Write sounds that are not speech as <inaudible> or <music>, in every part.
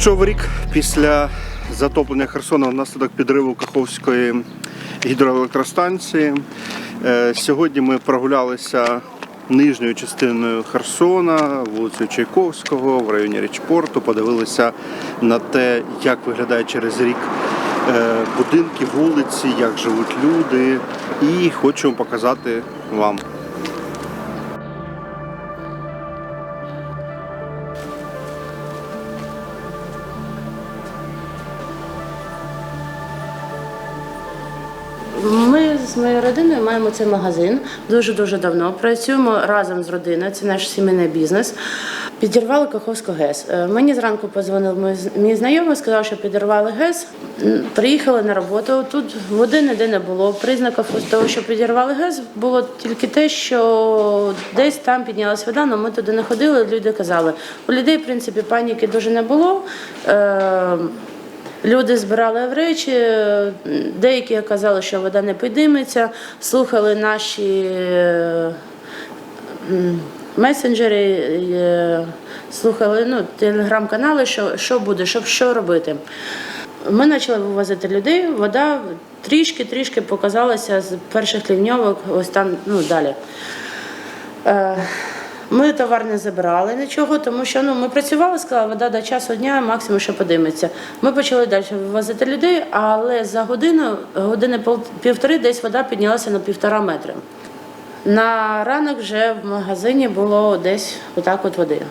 Пройшов рік після затоплення Херсона внаслідок підриву Каховської гідроелектростанції. Е, Сьогодні ми прогулялися нижньою частиною Херсона, вулицею Чайковського, в районі Річпорту, подивилися на те, як виглядає через рік е, будинки, вулиці, як живуть люди, і хочемо показати вам. З моєю родиною маємо цей магазин дуже дуже давно. Працюємо разом з родиною. Це наш сімейний бізнес. Підірвали Каховську ГЕС. Е, Мені зранку подзвонив мій знайомий, сказав, що підірвали ГЕС. Приїхали на роботу. Тут води ніде не було. Признаків того, що підірвали ГЕС, було тільки те, що десь там піднялась вода, але ми туди не ходили. Люди казали, у людей, в принципі, паніки дуже не було. Е, Люди збирали речі, деякі казали, що вода не підійметься, слухали наші е, месенджери, е, слухали ну, телеграм-канали, що, що буде, що, що робити. Ми почали вивозити людей, вода трішки-трішки показалася з перших лівньовок, ось там ну, далі. Ми товар не забирали нічого, тому що ну, ми працювали, сказали, вода до часу дня, максимум, що подиметься. Ми почали далі вивозити людей, але за годину, години півтори, десь вода піднялася на півтора метри. На ранок вже в магазині було десь отак от води.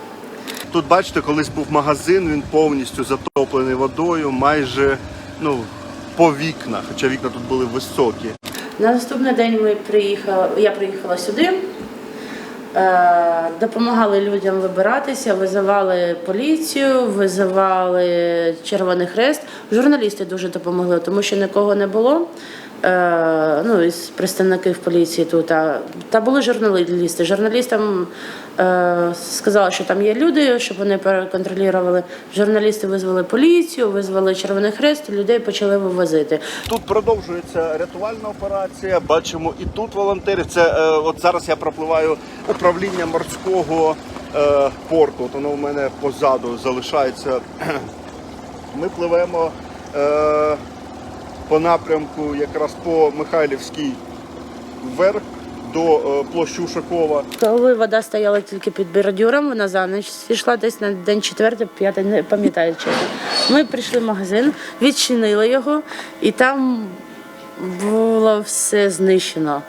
Тут бачите, колись був магазин, він повністю затоплений водою, майже ну, по вікнах, хоча вікна тут були високі. На наступний день ми приїхали, я приїхала сюди, допомагали людям вибиратися, визивали поліцію, визивали Червоний Хрест. Журналісти дуже допомогли, тому що нікого не було. Е, ну, із представників поліції тут. Та були журналісти. Журналістам е, сказали, що там є люди, щоб вони переконтролювали. Журналісти визвали поліцію, визвали Червоний Хрест, людей почали вивозити. Тут продовжується рятувальна операція. Бачимо і тут волонтери. Це е, от зараз я пропливаю управління морського порту. От воно у мене позаду залишається. <clears throat> Ми пливемо по напрямку якраз по Михайлівській вверх до е, площі Ушакова. Коли вода стояла тільки під бордюром, вона за ніч зійшла десь на день четвертий, п'ятий, не пам'ятаю чесно. Ми прийшли в магазин, відчинили його, і там було все знищено.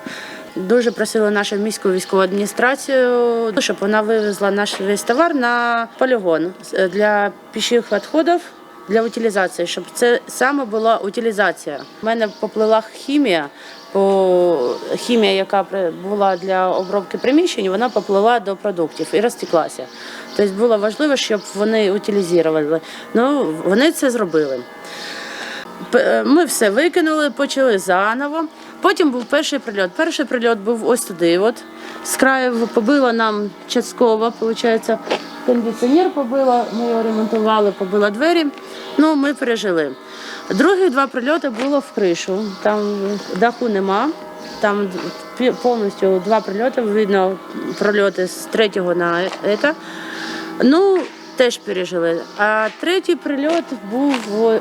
Дуже просили нашу міську військову адміністрацію, щоб вона вивезла наш весь товар на полігон для піших відходів. Для утилізації, щоб це саме була утилізація. У мене поплила хімія, по хімія, яка була для обробки приміщень, вона поплила до продуктів і розтеклася. Тобто було важливо, щоб вони утилізували. Ну, вони це зробили. Ми все викинули, почали заново. Потім був перший прильот. Перший прильот був ось туди. От з краю побило нам частково, виходить, кондиціонер побило, ми його ремонтували, побило двері. Ну, ми пережили. Другі два прильоти було в кришу. Там даху нема. Там повністю два прильоти. Видно прильоти з третього на це. Ну, теж пережили. А третій прильот був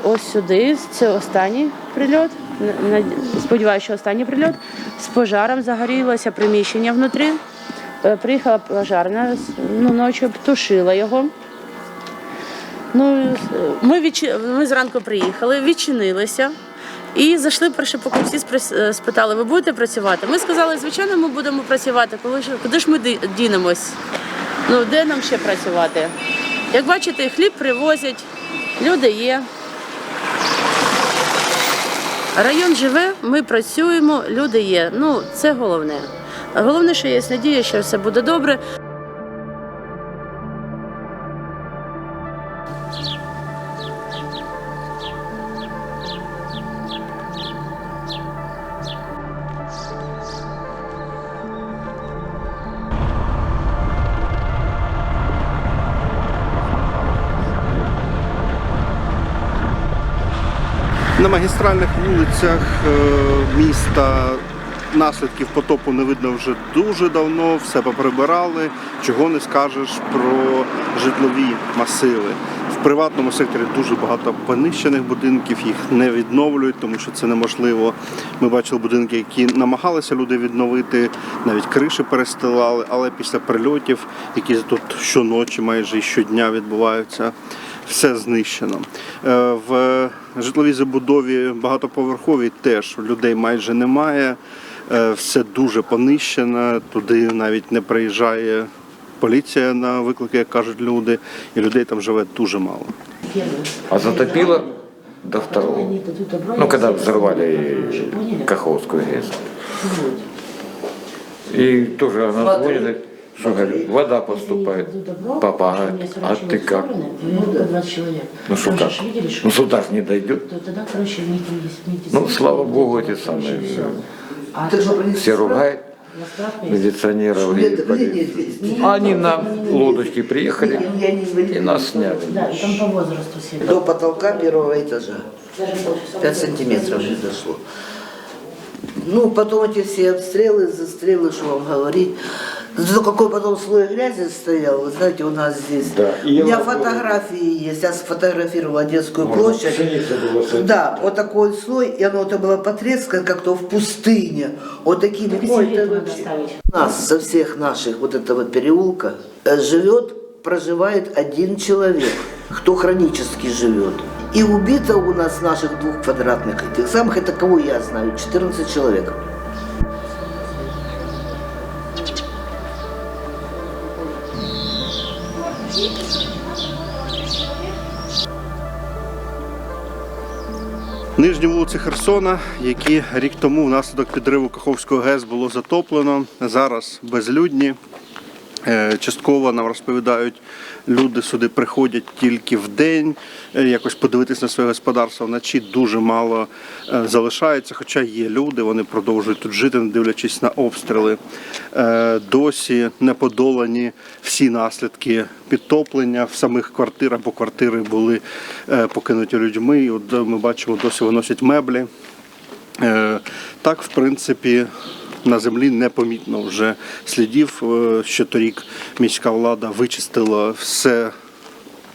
ось сюди. Це останній прильот. Сподіваюся, що останній прильот. З пожаром загорілося приміщення внутрі. Е, Приїхала пожарна, ну, ночі тушила його. Ну, ми, відчи... ми зранку приїхали, відчинилися. І зайшли перші покупці, сприс- е, спитали, ви будете працювати? Ми сказали, звичайно, ми будемо працювати. Коли ж куди ж ми дінемось? Ну де нам ще працювати? Як бачите, хліб привозять, люди є. Район живе, ми працюємо, люди є. Ну, це головне. Головне, що є надія, що все буде добре. На магістральних вулицях е, міста наслідків потопу не видно вже дуже давно, все поприбирали. Чого не скажеш про житлові масиви. В приватному секторі дуже багато понищених будинків, їх не відновлюють, тому що це неможливо. Ми бачили будинки, які намагалися люди відновити, навіть криші перестилали, але після прильотів, які тут щоночі, майже і щодня відбуваються, все знищено. Е, В житловій забудові багатоповерховій теж людей майже немає. Е, Все дуже понищено. Туди навіть не приїжджає поліція на виклики, як кажуть люди, і людей там живе дуже мало. А затопило до второго. Ну, когда взорвали Каховскую ГЭС. И тоже она звонит, говорит, что вода поступает. Папа говорит, а ты как? Ну что как? Ну сюда не дойдет. Ну, слава богу, эти самые все ругают милиционеров и Они на лодочке приехали и нас сняли. Да, там по возрасту все. До потолка первого этажа. 5 сантиметров произошло. Ну, потом эти все обстрелы, застрелы, что вам говорить. Зато какой потом слой грязи стоял, вы знаете, у нас здесь. Да, и у меня фотографии есть, я сфотографировала детскую площадь. пшеница была садиться. Да, вот такой слой, и оно это было потрескано как-то в пустыне. Вот такими, ой, это вообще. У нас со всех наших вот этого переулка э, живет, проживает один человек, кто хронически живет. И убито у нас наших двух квадратных этих самых, это кого я знаю, 14 человек. Нижні вулиці Херсона, які рік тому внаслідок підриву Каховського ГЕС було затоплено, зараз безлюдні. Е, Частково нам розповідають, люди сюди приходять тільки в день, е, якось подивитись на своє господарство. Вночі дуже мало е, залишається, хоча є люди, вони продовжують тут жити, не дивлячись на обстріли. Досі не подолані всі наслідки підтоплення в самих квартирах, бо квартири були покинуті людьми. І от ми бачимо, досі виносять меблі. Так, в принципі, на землі непомітно вже слідів. Ще торік міська влада вичистила все.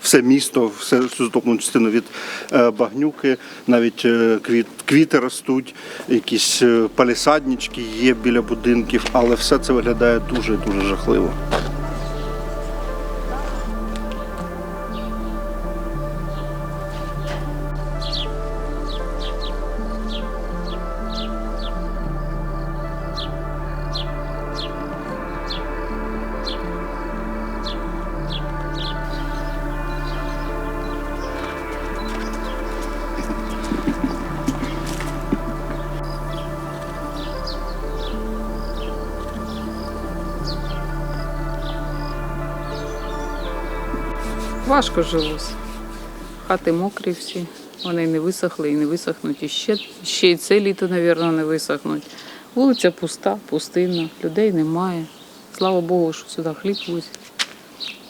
Все місто, все всю затоплену частину від е, багнюки, навіть е, квіт, квіти ростуть, якісь е, палісаднички є біля будинків, але все це виглядає дуже дуже жахливо. Важко жилось. Хати мокрі всі. Вони не висохли і не висохнуть. І ще, ще й це літо, мабуть, не висохнуть. Вулиця пуста, пустинна, людей немає. Слава Богу, що сюди хліб возять.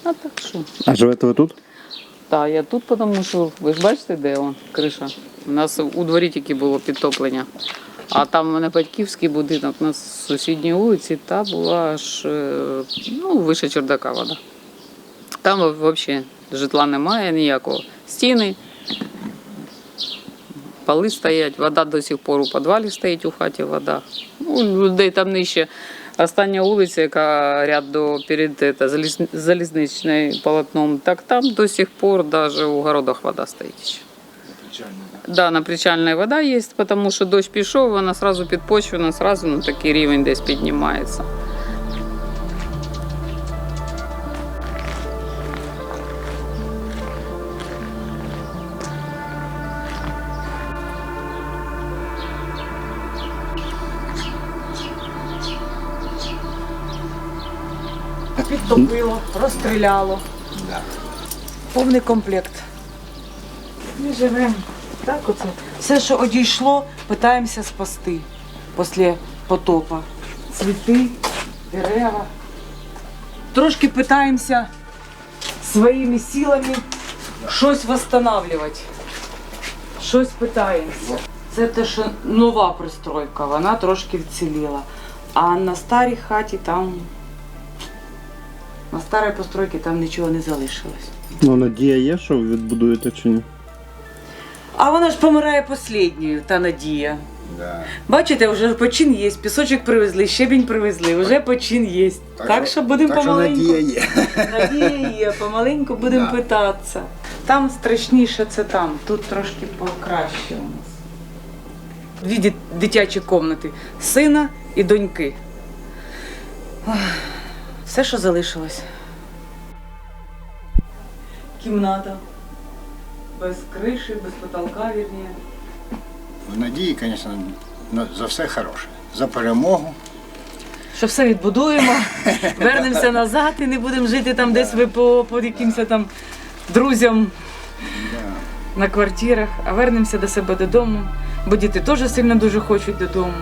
А так що? А живете ви тут? Так, я тут, тому що ви ж бачите, де он, криша. У нас у дворі тільки було підтоплення. А там у мене батьківський будинок на сусідній вулиці, та була аж е, ну, вище чердака вода. Там взагалі житла немає ніякого. Стіни, поли стоять, вода до сих пор у підвалі стоїть у хаті вода. Ну, у людей там нижче. Остання вулиця, яка ряд до перед заліз, залізничним полотном, так там до сих пор навіть у городах вода стоїть. ще. да, на причальній вода є, тому що дощ пішов, вона одразу підпочвена, одразу на такий рівень десь піднімається. Підтопило, розстріляло. Повний комплект. Ми живемо. Так оце. Все, що одійшло, питаємося спасти після потопа. Цвіти, дерева. Трошки питаємося своїми силами щось восстанавливати. Щось питаємося. Це те, що нова пристройка, вона трошки вціліла. А на старій хаті там на старій постройці там нічого не залишилось. Ну, надія є, що ви відбудуєте чи ні? А вона ж помирає останньою, та надія. Бачите, вже почин є, пісочок привезли, щебінь привезли, вже почин є. Так, що будемо помаленьку. надія є. Надія є, помаленьку будемо питатися. Там страшніше це там, тут трошки покраще у нас. Дві дитячі кімнати сина і доньки. Все, що залишилось. Кімната. Без криші, без потолка, вірніше. В надії, звісно, за все хороше. За перемогу. Що все відбудуємо, <laughs> вернемося назад і не будемо жити там десь ви по, по якимось там друзям на квартирах, а вернемося до себе додому, бо діти теж сильно дуже хочуть додому.